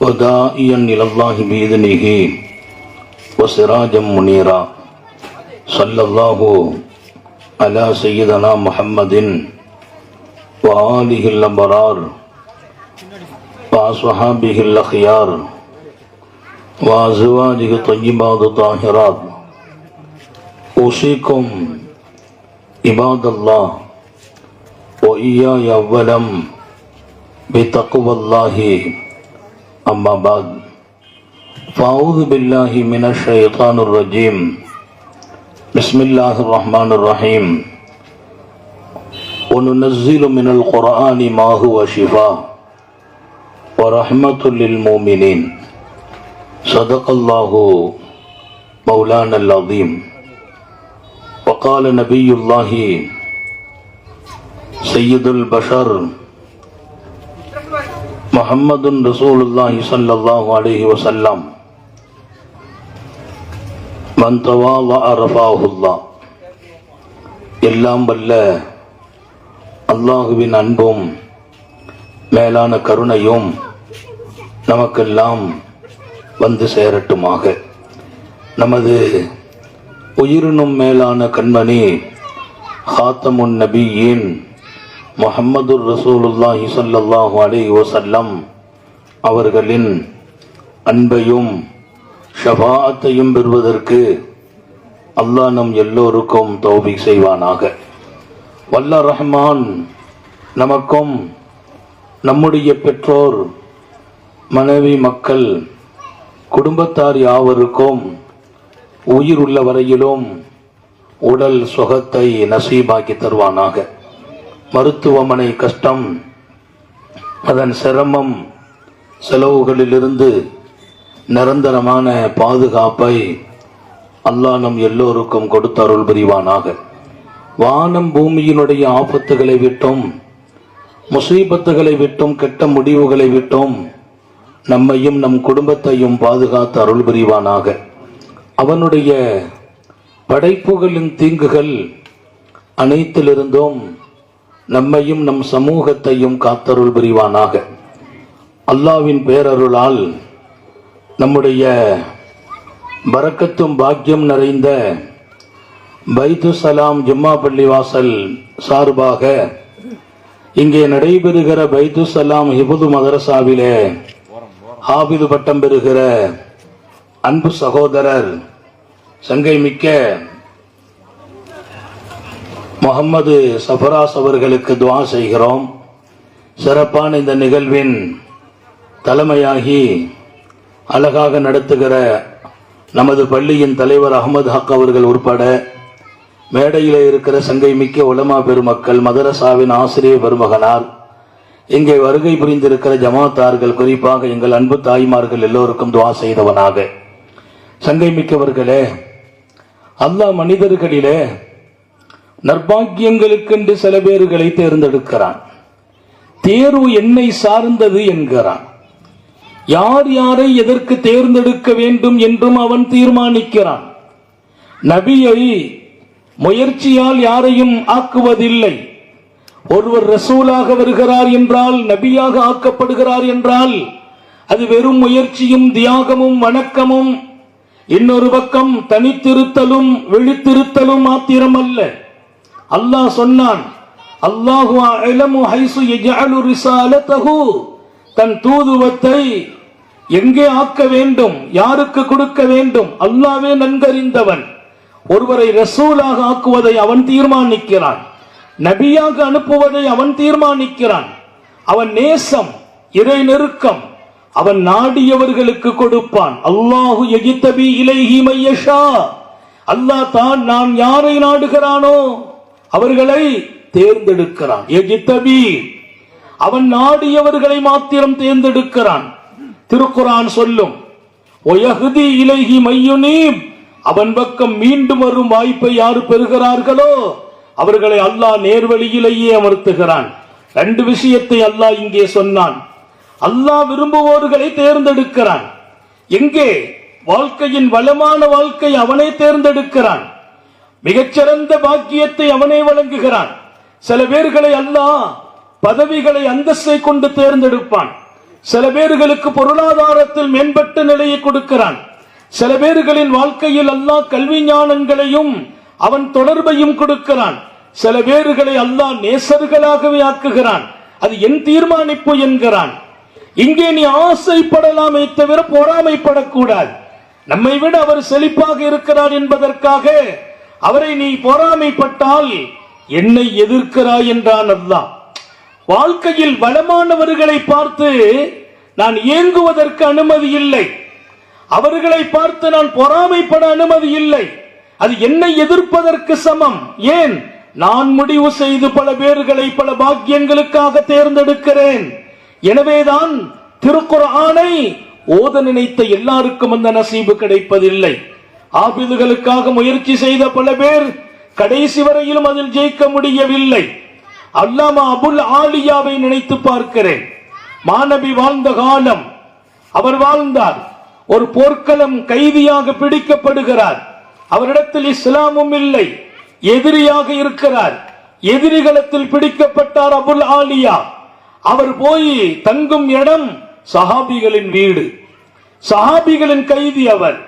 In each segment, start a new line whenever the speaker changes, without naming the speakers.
ودائيا إلى الله بإذنه وسراجا منيرا. صلى الله على سيدنا محمد وآله الأبرار وأصحابه الأخيار وأزواجه الطيبات الطاهرات. أوصيكم عباد الله وإياي أولا بتقوى الله أما بعد فأعوذ بالله من الشيطان الرجيم. بسم الله الرحمن الرحيم. وننزل من القرآن ما هو شفاء ورحمة للمؤمنين. صدق الله مولانا العظيم. وقال نبي الله سيد البشر முஹம்மதுன் ரசூலுல்லாஹி சல்லல்லாஹு அலைஹி வசல்லாம் அரபாஹுல்லா எல்லாம் வல்ல அல்லாஹுவின் அன்பும் மேலான கருணையும் நமக்கெல்லாம் வந்து சேரட்டுமாக. நமது உயிரினும் மேலான கண்மணி ஹாத்தமுன் நபியின் முஹம்மது ரசூலுல்லாஹி ஸல்லல்லாஹு அலி வசல்லம் அவர்களின் அன்பையும் ஷபாத்தையும் பெறுவதற்கு அல்லாஹ் நம் எல்லோருக்கும் தோபி செய்வானாக. வல்ல ரஹ்மான் நமக்கும் நம்முடைய பெற்றோர் மனைவி மக்கள் குடும்பத்தார் யாவருக்கும் உயிர் உள்ள வரையிலும் உடல் சுகத்தை நசீபாக்கி தருவானாக. மருத்துவமனை கஷ்டம் அதன் சிரமம் செலவுகளிலிருந்து நிரந்தரமான பாதுகாப்பை அல்லாஹ் நம் எல்லோருக்கும் கொடுத்தருள் புரிவானாக. வானம் பூமியினுடைய ஆபத்துகளை விட்டும் முசீபத்துகளை விட்டும் கெட்ட முடிவுகளை விட்டும் நம்மையும் நம் குடும்பத்தையும் பாதுகாத்து அருள் புரிவானாக. அவனுடைய படைப்புகளின் தீங்குகள் அனைத்திலிருந்தும் நம்மையும் நம் சமூகத்தையும் காத்தருள் புரிவானாக. அல்லாவின் பேரருளால் நம்முடைய பறக்கத்தும் பாக்கியம் நிறைந்த பைத்து சலாம் ஜும்மா பள்ளிவாசல் சார்பாக இங்கே நடைபெறுகிற பைத்து சலாம் ஹிபுது மதரசாவிலே ஹாபிது பட்டம் பெறுகிற அன்பு சகோதரர் சங்கை மிக்க முகம்மது சஃபராஸ் அவர்களுக்கு துவா செய்கிறோம். சிறப்பான இந்த நிகழ்வின் தலைமையாகி அழகாக நடத்துகிற நமது பள்ளியின் தலைவர் அகமது ஹக் அவர்கள் உட்பட மேடையில் இருக்கிற சங்கை மிக்க உலமா பெருமக்கள் மதரசாவின் ஆசிரியர் பெருமகனார் இங்கே வருகை புரிந்திருக்கிற ஜமாத்தார்கள் குறிப்பாக எங்கள் அன்பு தாய்மார்கள் எல்லோருக்கும் துவா செய்தவனாக. சங்கை மிக்கவர்களே அல்லா மனிதர்களிலே நற்பாக்கியங்களுக்கென்று சில பேர்களை தேர்ந்தெடுக்கிறான். தேர்வு என்னை சார்ந்தது என்கிறான். யார் யாரை எதற்கு தேர்ந்தெடுக்க வேண்டும் என்றும் அவன் தீர்மானிக்கிறான். நபியை முயற்சியால் யாரையும் ஆக்குவதில்லை. ஒருவர் ரசூலாக வருகிறார் என்றால் நபியாக ஆக்கப்படுகிறார் என்றால் அது வெறும் முயற்சியும் தியாகமும் வணக்கமும் இன்னொரு பக்கம் தனித்திருத்தலும் விழித்திருத்தலும் மாத்திரமல்ல. அல்ல அல்லாஹ் சொன்னான் அல்லாஹு அலமு ஹைசு யஜஅலு ரிசாலதஹு தன் தூதுவத்தை எங்கே ஆக்க வேண்டும் யாருக்கு கொடுக்க வேண்டும் அல்லாவே நன்கறிந்தவன். ஒருவரை ரசூலாக ஆக்குவதை அவன் தீர்மானிக்கிறான். நபியாக அனுப்புவதை அவன் தீர்மானிக்கிறான். அவன் நேசம் இறை நெருக்கம் அவன் நாடியவர்களுக்கு கொடுப்பான். அல்லாஹு எகித்தபி இலை மையஷா. அல்லாஹ் தான் நான் யாரை நாடுகிறானோ? அவர்களை தேர்ந்தெடுக்கிறான். எகித்தபி அவன் நாடியவர்களை மாத்திரம் தேர்ந்தெடுக்கிறான். திருக்குரான் சொல்லும் ஒயகுதி இலகி மையுனீம். அவன் பக்கம் மீண்டும் வரும் வாய்ப்பை யார் பெறுகிறார்களோ அவர்களை அல்லாஹ் நேர்வழியிலேயே அமர்த்துகிறான். ரெண்டு விஷயத்தை அல்லாஹ் இங்கே சொன்னான். அல்லாஹ் விரும்புவோர்களை தேர்ந்தெடுக்கிறான். எங்கே? வாழ்க்கையின் வளமான வாழ்க்கை அவனே தேர்ந்தெடுக்கிறான். மிகச்சிறந்த பாக்கியத்தை அவனே வழங்குகிறான். சில பேர்களை அல்லாஹ் பதவிகளை அந்தஸ்தை கொண்டு தேர்ந்தெடுப்பான். சில பேர்களுக்கு பொருளாதாரத்தில் மேம்பட்ட நிலையை கொடுக்கிறான். சில பேர்களின் வாழ்க்கையில் அல்லாஹ் கல்வி ஞானங்களையும் அவன் தொடர்பையும் கொடுக்கிறான். சில பேர்களை அல்லாஹ் நேசர்களாகவே ஆக்குகிறான். அது என் தீர்மானிப்பு என்கிறான். இங்கே நீ ஆசைப்படலாமே தவிர பொறாமைப்படக்கூடாது. நம்மை விட அவர் செழிப்பாக இருக்கிறார் என்பதற்காக அவரை நீ பொறாமைப்பட்டால் என்னை எதிர்க்கிறாய் என்றான் அல்லாஹ். வாழ்க்கையில் வளமானவர்களை பார்த்து நான் ஏங்குவதற்கு அனுமதி இல்லை. அவர்களை பார்த்து நான் பொறாமைப்பட அனுமதி இல்லை. அது என்னை எதிர்ப்பதற்கு சமம். ஏன்? நான் முடிவு செய்து பல பேர்களை பல பாக்கியங்களுக்காக தேர்ந்தெடுக்கிறேன். எனவேதான் திருக்குர்ஆனை ஓத நினைத்த எல்லாருக்கும் அந்த நசீபு கிடைப்பதில்லை. ஆபிதுகளுக்காக முயற்சி செய்த பல பேர் கடைசி வரையிலும் அதில் ஜெயிக்க முடியவில்லை. அல்லாமா அபுல் ஆலியாவை நினைத்து பார்க்கிறேன். மாணவி வாழ்ந்த காலம் அவர் வாழ்ந்தார். ஒரு போர்க்களம் கைதியாக பிடிக்கப்படுகிறார். அவரிடத்தில் இஸ்லாமும் இல்லை எதிரியாக இருக்கிறார். எதிரிகளத்தில் பிடிக்கப்பட்டார் அபுல் ஆலியா. அவர் போய் தங்கும் இடம் சஹாபிகளின் வீடு. சஹாபிகளின் கைதி அவர்.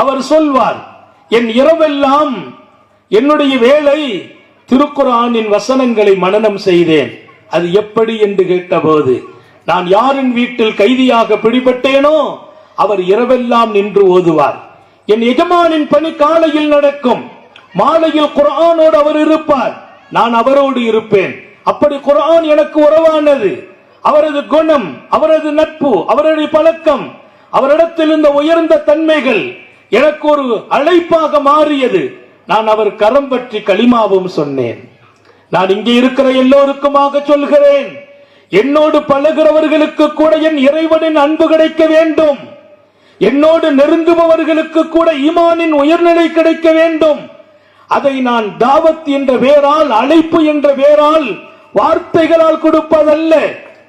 அவர் சொல்வார் என் இரவெல்லாம் என்னுடைய வேலை திருக்குரானின் வசனங்களை மனனம் செய்தேன். அது எப்படி என்று கேட்டபோது நான் யாரின் வீட்டில் கைதியாக பிடிபட்டேனோ அவர் இரவெல்லாம் நின்று ஓதுவார். என் எஜமானின் பணி காலையில் நடக்கும். மாலையில் குர்ஆனோடு அவர் இருப்பார். நான் அவரோடு இருப்பேன். அப்படி குரான் எனக்கு உறவானது. அவரது குணம் அவரது நட்பு அவருடைய பழக்கம் அவரிடத்தில் இருந்த உயர்ந்த தன்மைகள் எனக்கு ஒரு அழைப்பாக மாறியது. நான் அவர் கரம் பற்றி களிமாவும் சொன்னேன். நான் இங்கே இருக்கிற எல்லோருக்குமாக சொல்கிறேன். என்னோடு பழகிறவர்களுக்கு கூட என் இறைவனின் அன்பு கிடைக்க வேண்டும். என்னோடு நெருங்குபவர்களுக்கு கூட ஈமானின் உயர்நிலை கிடைக்க வேண்டும். அதை நான் தாவத் என்ற வேரால் அழைப்பு என்ற வேரால் வார்த்தைகளால் கொடுப்பதல்ல.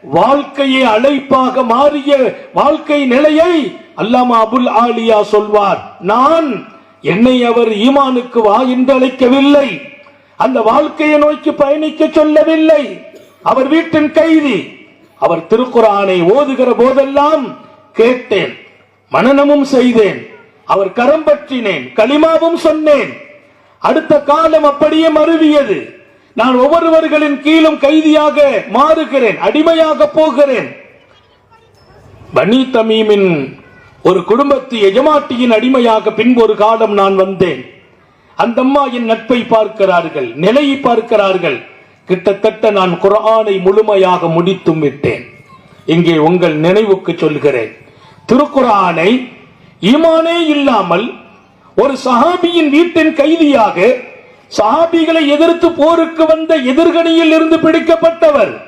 வாழ்க்கையை அழைப்பாக மாறிய வாழ்க்கை நிலையை அல்லாமா அபுல் ஆலியா சொல்வார். நான் என்னை அவர் ஈமானுக்கு வா என்று அழைக்கவில்லை. அந்த வாழ்க்கையை நோக்கி பயணிக்க சொல்லவில்லை. அவர் வீட்டின் கைதி. அவர் திருக்குறானை ஓதுகிற போதெல்லாம் கேட்டேன். மனனமும் செய்தேன். அவர் கரம் பற்றினேன். களிமாவும் சொன்னேன். அடுத்த காலம் அப்படியே மருவியது. நான் ஒவ்வொருவர்களின் கீழும் கைதியாக மாறுகிறேன் அடிமையாக போகிறேன். பனி தமீமின் ஒரு குடும்பத்து எஜமாட்டியின் அடிமையாக பின்பு ஒரு காலம் நான் வந்தேன். அந்த அம்மா என் நட்பை பார்க்கிறார்கள் நிலையை பார்க்கிறார்கள். கிட்டத்தட்ட நான் குர்ஆனை முழுமையாக முடித்தும் விட்டேன். இங்கே உங்கள் நினைவுக்கு சொல்கிறேன். திருக்குறானை ஈமானே இல்லாமல் ஒரு சஹாபியின் வீட்டின் கைதியாக சஹாபிகளை எதிர்த்து போருக்கு வந்த எதிர்கணியில் இருந்து பிடிக்கப்பட்டவர்.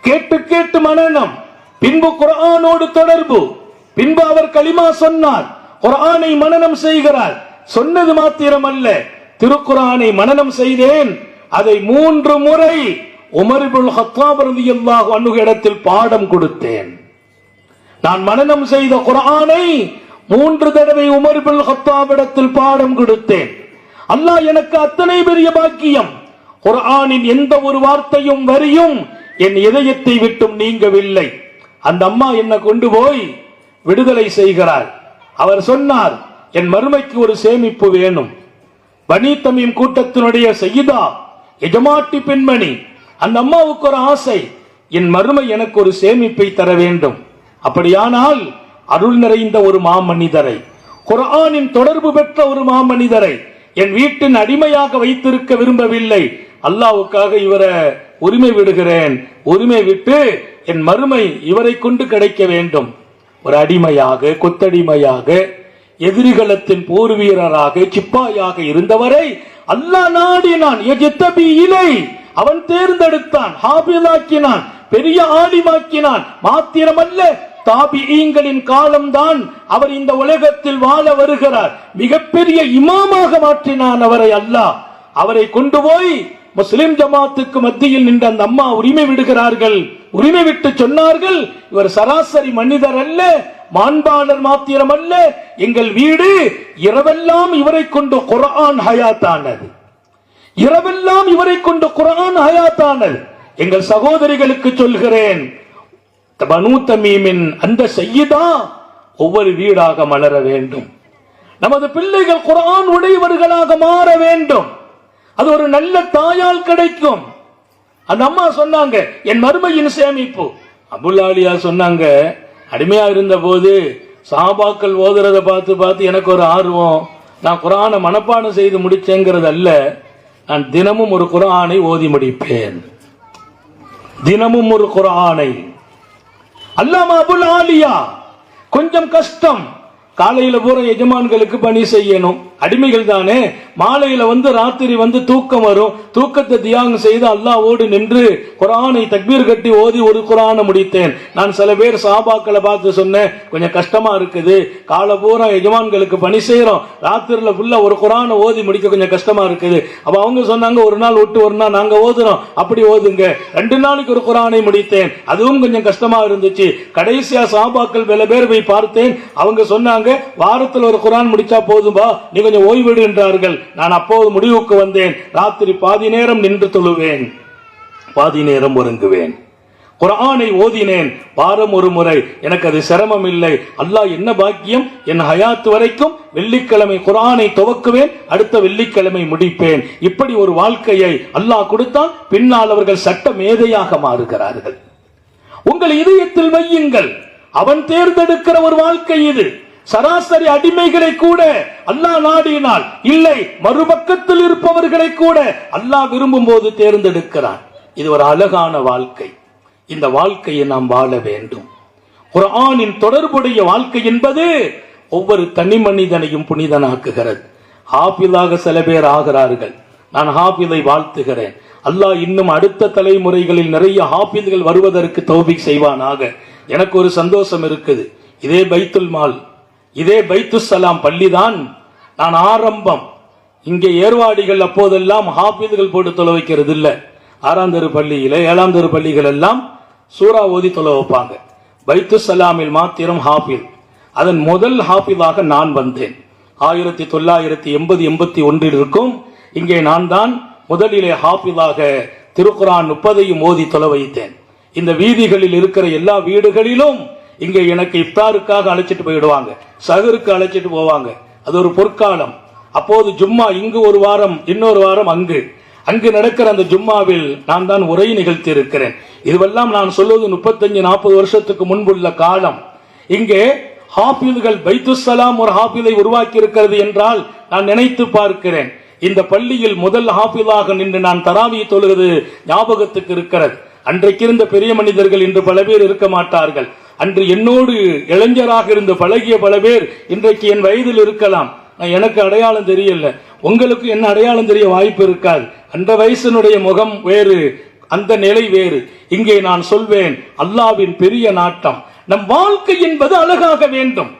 கேட்டு கேட்டு மனநம். பின்பு குரானோடு தொடர்பு. பின்பு அவர் களிமா சொன்னார். குரானை மனநம் செய்கிறார். சொன்னது மாத்திரம் அல்ல திருக்குரானை மனநம் செய்தேன். அதை மூன்று முறை உமர்புல் ஹத்தாப் ரலியல்லாஹு அன்ஹு இடத்தில் பாடம் கொடுத்தேன். நான் மனநம் செய்த குரானை மூன்று தடவை உமர்புல் பின் ஹத்தாபிடத்தில் பாடம் கொடுத்தேன். அல்லாஹ் எனக்கு அத்தனை பெரிய பாக்கியம். குர்ஆனின் எந்த ஒரு வார்த்தையும் வரியும் என் இதயத்தை விட்டும் நீங்கவில்லை. அந்த அம்மா என்னை கொண்டு போய் விடுதலை செய்கிறார் அவர் சொன்னார் என் மறுமைக்கு ஒரு சேமிப்பு வேணும். பனி கூட்டத்தினுடைய செய்தா எஜமாட்டி பெண்மணி அந்த அம்மாவுக்கு ஒரு ஆசை என் மறுமை எனக்கு ஒரு சேமிப்பை தர வேண்டும். அப்படியானால் அருள் நிறைந்த ஒரு மாமனிதரை குரானின் தொடர்பு பெற்ற ஒரு மாமனிதரை என் வீட்டின் அடிமையாக வைத்திருக்க விரும்பவில்லை. அல்லாவுக்காக இவரை உரிமை விடுகிறேன். உரிமை விட்டு என் மறுமை இவரை கொண்டு கிடைக்க வேண்டும். ஒரு அடிமையாக கொத்தடிமையாக எதிரிகளத்தின் போர் வீரராக சிப்பாயாக இருந்தவரை அல்லாஹ் நாடினான். இலை. அவன் தேர்ந்தெடுத்தான். ஹாபிலாக்கினான் பெரிய ஆலிமாக்கினான். மாத்திரமல்ல தாபியங்களின் காலம்தான் அவர் இந்த உலகத்தில் வாழ வருகிறார். மிகப்பெரிய இமாமாக மாற்றினான் அவரை அல்லாஹ். அவரை கொண்டு போய் முஸ்லிம் ஜமாத்துக்கு மத்தியில் நின்ற அந்த அம்மா உரிமை விடுகிறார்கள். உரிமை விட்டு சொன்னார்கள் இவர் சராசரி மனிதர் அல்ல மாண்பாளர் மாத்திரம் அல்ல எங்கள் வீடு இரவெல்லாம் இவரை கொண்டு குரான் ஹயாத்தானது. இரவெல்லாம் இவரை கொண்டு குரான் ஹயாத்தானது. எங்கள் சகோதரிகளுக்கு சொல்கிறேன் பனு தமீமின் அந்த செய்யதா ஒவ்வொரு வீடாக மலர வேண்டும். நமது பிள்ளைகள் குரான் உடையவர்களாக மாற வேண்டும். அது ஒரு நல்ல தாயால் கிடைக்கும். அந்த அம்மா சொன்னாங்க என் மருமையின் சேமிப்பு. அபுல்லாலியா சொன்னாங்க அடிமையா இருந்த போது சாபாக்கள் ஓதுறத பார்த்து பார்த்து எனக்கு ஒரு ஆர்வம். நான் குரானை மனப்பாடம் செய்து முடிச்சேங்கிறது அல்ல. நான் தினமும் ஒரு குரானை ஓதி முடிப்பேன். தினமும் ஒரு குரானை அல்லாமா அபுல் ஆலியா கொஞ்சம் கஷ்டம். காலையில் பூரா எஜமான்களுக்கு பணி செய்யணும். அடிமைகள் தானே? மாலையில வந்து ராத்திரி வந்து தூக்கம் வரும். தூக்கத்தை தியாகம் செய்து அல்லாவோடு நின்று குரானை தக்பீர் கட்டி ஓதி ஒரு குரானை முடித்தேன். நான் சில பேர் சாபாக்களை பார்த்து சொன்னேன் கொஞ்சம் கஷ்டமா இருக்குது. காலை பூரா எஜமான்களுக்கு பணி செய்யறோம் ராத்திரில ஃபுல்லா ஒரு குரானை ஓதி முடிக்க கொஞ்சம் கஷ்டமா இருக்குது. அப்ப அவங்க சொன்னாங்க ஒரு நாள் விட்டு ஒரு நாள் நாங்க ஓதுறோம். அப்படி ஓதுங்க. ரெண்டு நாளைக்கு ஒரு குரானை முடித்தேன். அதுவும் கொஞ்சம் கஷ்டமா இருந்துச்சு. கடைசியா சாபாக்கள் பல பேர் போய் பார்த்தேன். அவங்க சொன்னாங்க வாரத்தில் ஒரு குரான் முடிச்சா போதும்பா. நீ கொஞ்சம் ஓய்வெடு என்றார்கள். நான் அப்போது முடிவுக்கு வந்தேன். ராத்திரி பாதி நேரம் நின்று தொழுவேன். பாதி நேரம் ஒருங்குவேன். குரானை ஓதினேன். வாரம் ஒரு முறை. எனக்கு அது சிரமம் இல்லை அல்லாஹ் என்ன பாக்கியம்? என் ஹயாத்து வரைக்கும் வெள்ளிக்கிழமை குரானை துவக்குவேன். அடுத்த வெள்ளிக்கிழமை முடிப்பேன். இப்படி ஒரு வாழ்க்கையை அல்லாஹ் கொடுத்தால் பின்னால் அவர்கள் சட்ட மேதையாக மாறுகிறார்கள். உங்கள் இதயத்தில் வையுங்கள். அவன் தேர்ந்தெடுக்கிற ஒரு வாழ்க்கை இது. சராசரி அடிமைகளை கூட அல்லாஹ் நாடினால் இல்லை மறுபக்கத்தில் இருப்பவர்களை கூட அல்லாஹ் விரும்பும் போது தேர்ந்தெடுக்கிறான் இது ஒரு அழகான வாழ்க்கை. இந்த வாழ்க்கையை நாம் வாழ வேண்டும். ஒரு ஆணின் தொடர்புடைய வாழ்க்கை என்பது ஒவ்வொரு தனி மனிதனையும் புனிதனாக்குகிறது. ஹாபிலாக சில பேர் ஆகிறார்கள். நான் ஹாபிலை வாழ்த்துகிறேன். அல்லாஹ் இன்னும் அடுத்த தலைமுறைகளில் நிறைய ஹாபில்கள் வருவதற்கு தௌபிக் செய்வானாக. எனக்கு ஒரு சந்தோஷம் இருக்குது. இதே பைத்துல் மால். இதே பைத்து சலாம் பள்ளிதான் நான் ஆரம்பம். இங்கே ஏர்வாடிகள் அப்போதெல்லாம் ஹாஃபில்கள் போட்டு தொலை வைக்கிறது இல்லை ஆறாம் தெரு பள்ளியில் ஏழாம் தெரு பள்ளிகள் எல்லாம் சூறா ஓதி தொலை வைப்பாங்க. பைத்து சலாமில் மாத்திரம் ஹாஃபில் அதன் முதல் ஹாஃபிலாக நான் வந்தேன். ஆயிரத்தி தொள்ளாயிரத்தி எண்பது எண்பத்தி ஒன்றில் இருக்கும். இங்கே நான் தான் முதலிலே ஹாஃபிதாக திருக்குரான் முப்பதையும் ஓதி தொலை வைத்தேன். இந்த வீதிகளில் இருக்கிற எல்லா வீடுகளிலும் இங்கே எனக்கு இஃப்தாருக்காக அழைச்சிட்டு போயிடுவாங்க சகருக்கு அழைச்சிட்டு போவாங்க. அது ஒரு பொற்காலம். அப்போது ஜும்மா இங்கு ஒரு வாரம் இன்னொரு வாரம் அங்கு. அங்கு நடக்கிற அந்த ஜும்மாவில் நான் தான் உரை நிகழ்த்தி இருக்கிறேன் இதுவெல்லாம் நான் சொல்வது முப்பத்தஞ்சு நாற்பது வருஷத்துக்கு முன்புள்ள காலம். இங்கே ஹாபிதுகள் பைத்துசலாம் ஒரு ஹாஃபிலை உருவாக்கி இருக்கிறது என்றால் நான் நினைத்து பார்க்கிறேன். இந்த பள்ளியில் முதல் ஹாஃபிலாக நின்று நான் தராவி தொழுகிறது ஞாபகத்துக்கு இருக்கிறது. அன்றைக்கு இருந்த பெரிய மனிதர்கள் இன்று பல பேர் இருக்க மாட்டார்கள். அன்று என்னோடு இளைஞராக இருந்த பழகிய பல பேர் இன்றைக்கு என் வயதில் இருக்கலாம். நான் எனக்கு அடையாளம் தெரியல. உங்களுக்கு என்ன அடையாளம் தெரிய வாய்ப்பு இருக்காது. அந்த வயசினுடைய முகம் வேறு அந்த நிலை வேறு. இங்கே நான் சொல்வேன் அல்லாவின் பெரிய நாட்டம். நம் வாழ்க்கை என்பது அழகாக வேண்டும்.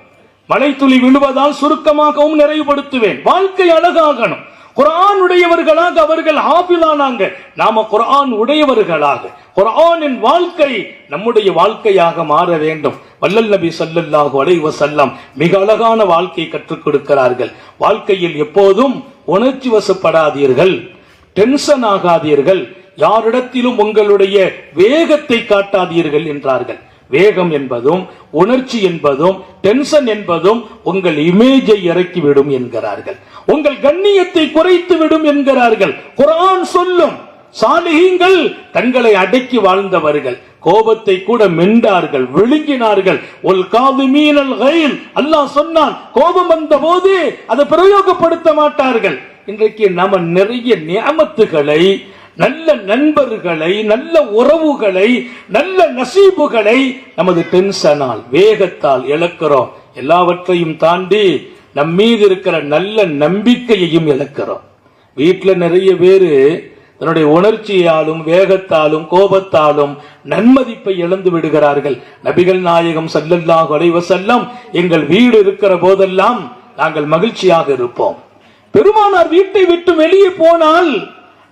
மழை துளி விழுவதால் சுருக்கமாகவும் நிறைவுபடுத்துவேன். வாழ்க்கை அழகாகணும். குரான் உடையவர்களாக அவர்கள் ஆபிலானாங்க. நாம குரான் உடையவர்களாக. குரானின் வாழ்க்கை நம்முடைய வாழ்க்கையாக மாற வேண்டும். வல்லல் நபி சல்லல்லாஹு அலைவ செல்லம் மிக அழகான வாழ்க்கை கற்றுக் கொடுக்கிறார்கள். வாழ்க்கையில் எப்போதும் உணர்ச்சி வசப்படாதீர்கள். டென்ஷன் ஆகாதீர்கள். யாரிடத்திலும் உங்களுடைய வேகத்தை காட்டாதீர்கள் என்றார்கள். வேகம் என்பதும் உணர்ச்சி என்பதும் டென்ஷன் என்பதும் உங்கள் இமேஜை இறக்கிவிடும் என்கிறார்கள். உங்கள் கண்ணியத்தை குறைத்து விடும் என்கிறார்கள். குரான் சொல்லும் சாலிகங்கள் தங்களை அடக்கி வாழ்ந்தவர்கள். கோபத்தை கூட மென்றார்கள் விழுங்கினார்கள். ஒல் காது மீனல் கயில் அல்லாஹ் சொன்னான் கோபம் வந்த போது அதை பிரயோகப்படுத்த மாட்டார்கள். இன்றைக்கு நம்ம நிறைய நியமத்துகளை நல்ல நண்பர்களை நல்ல உறவுகளை நல்ல நசீபுகளை நமது டென்ஷனால் வேகத்தால் இழக்கிறோம். எல்லாவற்றையும் தாண்டி நம் மீது இருக்கிற நல்ல நம்பிக்கையையும் இழக்கிறோம். வீட்டில் நிறைய பேரு தன்னுடைய உணர்ச்சியாலும் வேகத்தாலும் கோபத்தாலும் நன்மதிப்பை இழந்து விடுகிறார்கள். நபிகள் நாயகம் சல்லல்லாஹ் செல்லம் எங்கள் வீடு இருக்கிற போதெல்லாம் நாங்கள் மகிழ்ச்சியாக இருப்போம். பெருமானார் வீட்டை விட்டு வெளியே போனால்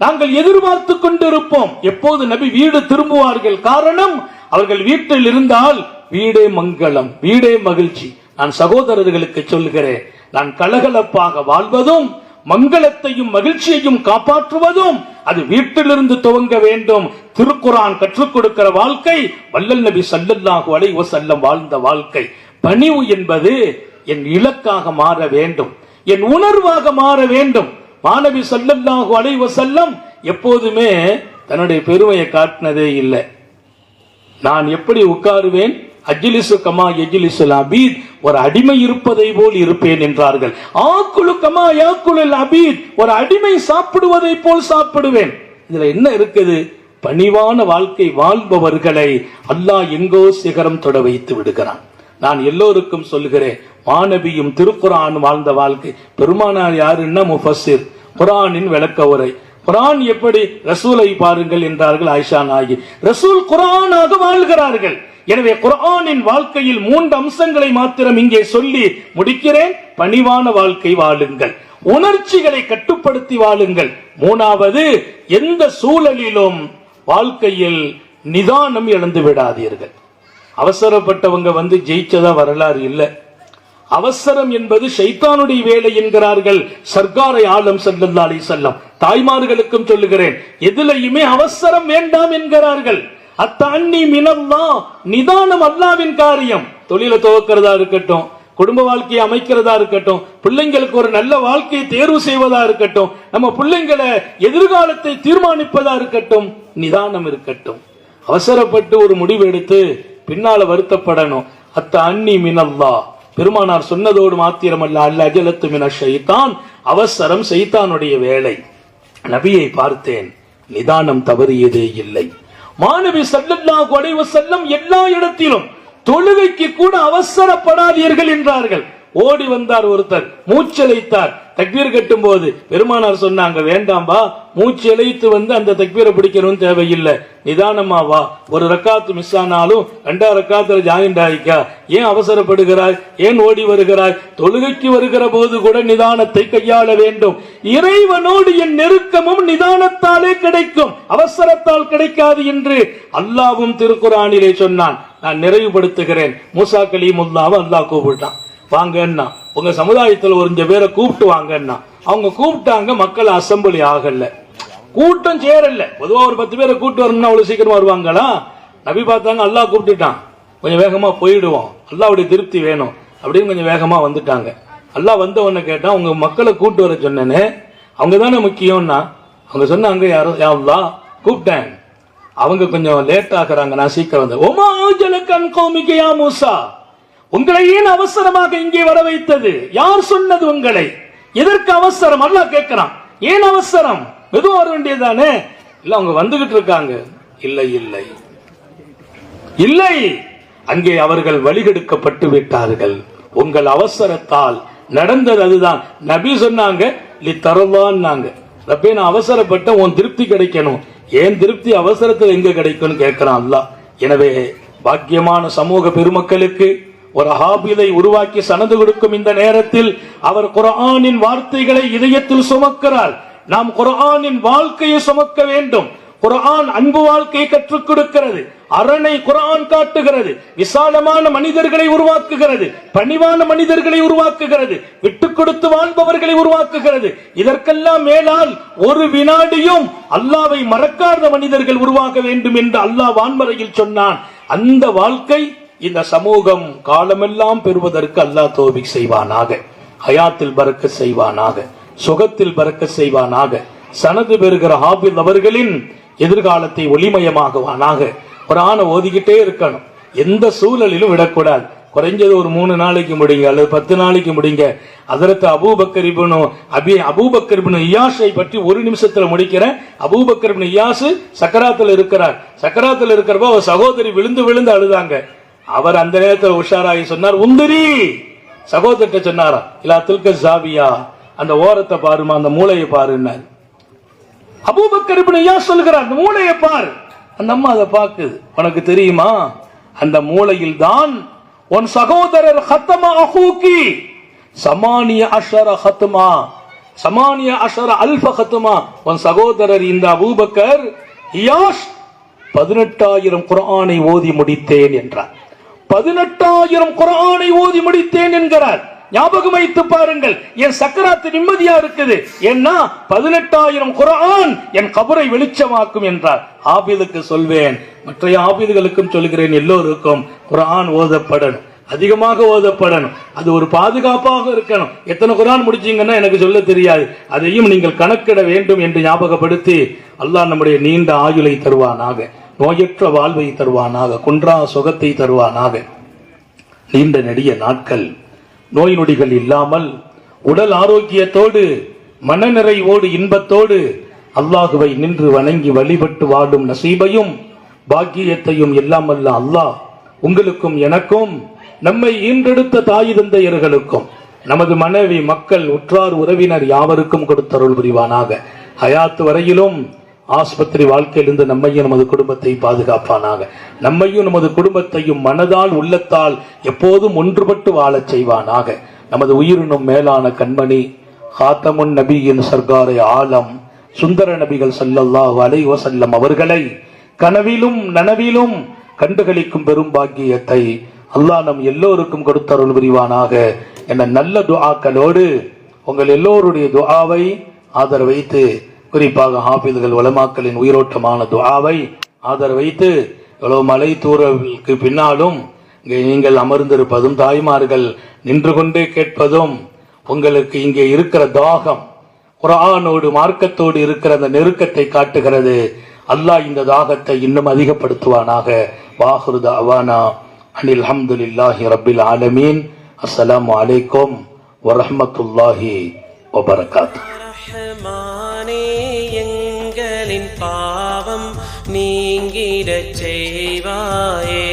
நாங்கள் எதிர்பார்த்து கொண்டிருப்போம். எப்போது நபி வீடு திரும்புவார்கள்? காரணம் அவர்கள் வீட்டில் இருந்தால் வீடே மங்களம் வீடே மகிழ்ச்சி. நான் சகோதரர்களுக்கு சொல்கிறேன் நான் கலகலப்பாக வாழ்வதும் மங்களத்தையும் மகிழ்ச்சியையும் காப்பாற்றுவதும் அது வீட்டிலிருந்து துவங்க வேண்டும். திருக்குரான் கற்றுக் கொடுக்கிற வாழ்க்கை வல்லல் நபி ஸல்லல்லாஹு அலைஹி வஸல்லம் வாழ்ந்த வாழ்க்கை. பணிவு என்பது என் இலக்காக மாற வேண்டும் என் உணர்வாக மாற வேண்டும். மாணவி ஸல்லல்லாஹு அலைவ செல்லம் எப்போதுமே தன்னுடைய பெருமையை காட்டினதே இல்லை. நான் எப்படி உட்காருவேன்? அஜிலிசு கமா எஜிலிசுல் அபீத். ஒரு அடிமை இருப்பதை போல் இருப்பேன் என்றார்கள். ஆக்குழு கமா யாக்குலுல் அபீத். ஒரு அடிமை சாப்பிடுவதை போல் சாப்பிடுவேன். இதுல என்ன இருக்குது? பணிவான வாழ்க்கை வாழ்பவர்களை அல்லாஹ் எங்கோ சிகரம் தொட வைத்து விடுகிறான். நான் எல்லோருக்கும் சொல்கிறேன் மாணவியும் திருக்குரான் வாழ்ந்த வாழ்க்கை. பெருமானார் யாருன்னா முஃபசிர் குரானின் விளக்க உரை. குரான் எப்படி ரசூலை பாருங்கள் என்றார்கள் ஆயிஷா நாயகி. ரசூல் குரானாக வாழ்கிறார்கள். எனவே குரானின் வாழ்க்கையில் மூன்று அம்சங்களை மாத்திரம் இங்கே சொல்லி முடிக்கிறேன். பணிவான வாழ்க்கை வாழுங்கள். உணர்ச்சிகளை கட்டுப்படுத்தி வாழுங்கள். மூணாவது எந்த சூழலிலும் வாழ்க்கையில் நிதானம் இழந்து விடாதீர்கள். அவசரப்பட்டவங்க வந்து ஜெயிச்சதா வரலாறு இல்லை. அவசரம் என்பது ஷைத்தானுடைய வேலை என்கிறார்கள் சர்க்காரை ஆலம் சல்லல்லா அலி செல்லம் தாய்மார்களுக்கும் சொல்லுகிறேன் எதுலையுமே அவசரம் வேண்டாம் என்கிறார்கள். அத்தண்ணி மினல்லா நிதானம் அல்லாவின் காரியம். தொழிலை துவக்கிறதா இருக்கட்டும் குடும்ப வாழ்க்கையை அமைக்கிறதா இருக்கட்டும் பிள்ளைங்களுக்கு ஒரு நல்ல வாழ்க்கையை தேர்வு செய்வதா இருக்கட்டும் நம்ம பிள்ளைங்களை எதிர்காலத்தை தீர்மானிப்பதா இருக்கட்டும் நிதானம் இருக்கட்டும். அவசரப்பட்டு ஒரு முடிவு எடுத்து பின்னால வருத்தப்படணும். அத்த அன்னி மினல்லா. பெருமானார் சொன்னதோடு மாத்திரமல்ல அல்ல அஜலத்து மின ஷைத்தான் அவசரம் சைத்தானுடைய வேலை. நபியை பார்த்தேன். நிதானம் தவறியதே இல்லை. மாணவி சல்லல்லா கொடைவ செல்லம் எல்லா இடத்திலும் தொழுகைக்கு கூட அவசரப்படாதீர்கள் என்றார்கள். ஓடி வந்தார் ஒருத்தர் மூச்சலைத்தார். தக்வீர் கட்டும் போது பெருமானார் சொன்னாங்க வேண்டாம்பா மூச்சு இழைத்து வந்து அந்த தக்வீரை பிடிக்கணும் தேவையில்லை. நிதானமா வா. ஒரு ரக்காத்து மிஸ் ஆனாலும் ரெண்டா ரக்காத்துல ஜாயிண்ட் ஆகிக்கா ஏன் அவசரப்படுகிறாய்? ஏன் ஓடி வருகிறாய்? தொழுகைக்கு வருகிற போது கூட நிதானத்தை கையாள வேண்டும். இறைவனோடு என் நெருக்கமும் நிதானத்தாலே கிடைக்கும். அவசரத்தால் கிடைக்காது என்று அல்லாவும் திருக்குறானிலே சொன்னான். நான் நிறைவுபடுத்துகிறேன். மூசா கலீமுல்லாவை அல்லாஹ் கூப்பிட்டான். வாங்கன்னா உங்க சமுதாயத்தில் ஒரு அஞ்சு பேரை கூப்பிட்டு வாங்கன்னா அவங்க கூப்பிட்டாங்க மக்கள் அசம்பிளி ஆகல. கூட்டம் சேரல. பொதுவா ஒரு பத்து பேரை கூப்பிட்டு வரணும்னா அவ்வளவு சீக்கிரம் வருவாங்களா? நபி பார்த்தாங்க அல்லா கூப்பிட்டுட்டான். கொஞ்சம் வேகமா போயிடுவோம். அல்லாவுடைய திருப்தி வேணும். அப்படின்னு கொஞ்சம் வேகமா வந்துட்டாங்க. அல்லாஹ் வந்தவொன்னு கேட்டா உங்க மக்களை கூப்பிட்டு வர சொன்னேனே. அவங்க தானே முக்கியம்னா? அவங்க சொன்னாங்க யாரும் யாவ்லா கூப்பிட்டேன். அவங்க கொஞ்சம் லேட் ஆகுறாங்க. நான் சீக்கிரம் வந்து ஒமா ஜலக்கன் கோமிக்கையா மூசா? உங்களை ஏன் அவசரமாக இங்கே வர வைத்தது யார் சொன்னது உங்களை? எதற்கு அவசரம்? அல்லாஹ் கேட்கிறான். ஏன் அவசரம்? மெதுவா வர வேண்டியதானே இல்ல அவங்க வந்துகிட்டு இருக்காங்க. இல்லை இல்லை. இல்லை. அங்கே அவர்கள் வழிகெடுக்கப்பட்டு விட்டார்கள். உங்கள் அவசரத்தால் நடந்தது அதுதான். நபி சொன்னாங்க லி தரவான்னாங்க. ரப்பே நான் அவசரப்பட்ட உன் திருப்தி கிடைக்கணும். ஏன் திருப்தி அவசரத்தில் எங்க கிடைக்கும்னு கேட்கிறான் அல்லாஹ். எனவே பாக்கியமான சமூக பெருமக்களுக்கு ஒரு ஹாபிலை உருவாக்கி சனது கொடுக்கும் இந்த நேரத்தில் அவர் குரானின் வார்த்தைகளை இதயத்தில் சுமக்கிறார். நாம் குரானின் வாழ்க்கையை சுமக்க வேண்டும். குரான் அன்பு வாழ்க்கையை கற்றுக் கொடுக்கிறது. அரணை குரான் காட்டுகிறது. விசாலமான மனிதர்களை உருவாக்குகிறது. பணிவான மனிதர்களை உருவாக்குகிறது. விட்டு கொடுத்து வாழ்பவர்களை உருவாக்குகிறது. இதற்கெல்லாம் மேலால் ஒரு வினாடியும் அல்லாவை மறக்காத மனிதர்கள் உருவாக வேண்டும் என்று அல்லாஹ் வான்மறையில் சொன்னான். அந்த வாழ்க்கை இந்த சமூகம் காலமெல்லாம் பெறுவதற்கு அல்லாஹ் தோபிக் செய்வானாக. ஹயாத்தில் பறக்க செய்வானாக. சுகத்தில் பறக்க செய்வானாக. சனது பெறுகிற ஹாபில் அவர்களின் எதிர்காலத்தை ஒளிமயமாகுவானாக. குரான ஓதிக்கிட்டே இருக்கணும். எந்த சூழலிலும் விடக்கூடாது. குறைஞ்சது ஒரு மூணு நாளைக்கு முடிங்க அல்லது பத்து நாளைக்கு முடிங்க. அதற்கு அபூபக்கர் இப்னு அபி அபூபக்கர் இயாஷை பற்றி ஒரு நிமிஷத்துல முடிக்கிறேன். அபூபக்கர் இப்னு சக்கராத்தில் சக்கராத்துல இருக்கிறார். சக்கராத்துல இருக்கிறப்ப அவர் சகோதரி விழுந்து விழுந்து அழுதாங்க. அவர் அந்த நேரத்தில் உஷாராகி சொன்னார் உந்திரி சகோதரிட்ட சொன்னாரா இல்லா தில்க சாபியா அந்த ஓரத்தை பாருமா அந்த மூளையை பாருன்னாரு. அபூபக்கர் இப்னு இயாஸ் சொல்கிறார் அந்த மூளையை பாரு. அந்த அம்மா அதை பார்க்குது உனக்கு தெரியுமா? அந்த மூளையில் தான் உன் சகோதரர் ஹத்தமா அஹூக்கி சமானிய அஷர ஹத்துமா சமானிய அஷர அல்ப ஹத்துமா. உன் சகோதரர் இந்த அபூபக்கர் யாஷ் பதினெட்டாயிரம் குரானை ஓதி முடித்தேன் என்றார். பதினெட்டாயிரம் குரானை ஓதி முடித்தேன் என்கிறார். ஞாபகம் வைத்து பாருங்கள். என் சக்கராத்து நிம்மதியா இருக்குது. ஏன்னா பதினெட்டாயிரம் குரான் என் கபரை வெளிச்சமாக்கும் என்றார். ஆபிதுக்கு சொல்வேன். மற்ற ஆபிதுகளுக்கும் சொல்கிறேன். எல்லோருக்கும் குரான் ஓதப்படணும். அதிகமாக ஓதப்படணும். அது ஒரு பாதுகாப்பாக இருக்கணும். எத்தனை குரான் முடிச்சீங்கன்னா எனக்கு சொல்ல தெரியாது. அதையும் நீங்கள் கணக்கிட வேண்டும் என்று ஞாபகப்படுத்தி அல்லாஹ் நம்முடைய நீண்ட ஆயுளை தருவானாக. நோயற்ற வாழ்வை தருவானாக குன்றா சுகத்தை தருவானாக. நீண்ட நெடிய நாட்கள் நோய் நொடிகள் இல்லாமல் உடல் ஆரோக்கியத்தோடு மனநிறைவோடு இன்பத்தோடு அல்லாஹுவை நின்று வணங்கி வழிபட்டு வாழும் நசீபையும் பாக்கியத்தையும் எல்லாம் அல்ல அல்லாஹ் உங்களுக்கும் எனக்கும் நம்மை ஈன்றெடுத்த தாய் தந்தையர்களுக்கும் நமது மனைவி மக்கள் உற்றார் உறவினர் யாவருக்கும் கொடுத்தருள் புரிவானாக. ஹயாத்து வரையிலும் ஆஸ்பத்திரி வாழ்க்கையிலிருந்து நம்மையும் நமது குடும்பத்தை பாதுகாப்பானாக. நம்மையும் நமது குடும்பத்தையும் மனதால் உள்ளத்தால் எப்போதும் ஒன்றுபட்டு வாழச் செய்வானாக. நமது உயிரினும் மேலான கண்மணி ஹாத்தமுன் நபியின் சர்க்காரை ஆலம் சுந்தர நபிகள் ஸல்லல்லாஹு அலைஹி செல்லம் அவர்களை கனவிலும் நனவிலும் கண்டுகளிக்கும் பெரும் பாக்கியத்தை அல்லாஹ் நம் எல்லோருக்கும் கொடுத்தருள் புரிவானாக. என நல்ல துஆக்களோடு உங்கள் எல்லோருடைய துஆவை ஆதரவைத்து குறிப்பாக ஹாஃபிதுகள் வலமாக்களின் உயிரோட்டமான துவாவை ஆதரவு வைத்து எவ்வளவு மலை தூரலுக்கு பின்னாலும் இங்கே நீங்கள் அமர்ந்திருப்பதும் தாய்மார்கள் நின்று கொண்டே கேட்பதும் உங்களுக்கு இங்கே இருக்கிற தாகம் குரானோடு மார்க்கத்தோடு இருக்கிற அந்த நெருக்கத்தை காட்டுகிறது. அல்லாஹ் இந்த தாகத்தை இன்னும் அதிகப்படுத்துவானாக. வாஹுரு அவானா அனில் அல்ஹம்துலில்லாஹி ரபில் ஆலமீன். அஸ்ஸலாமு அலைக்கும் வரஹமத்துல்லாஹி வபரகாத்துஹு
आए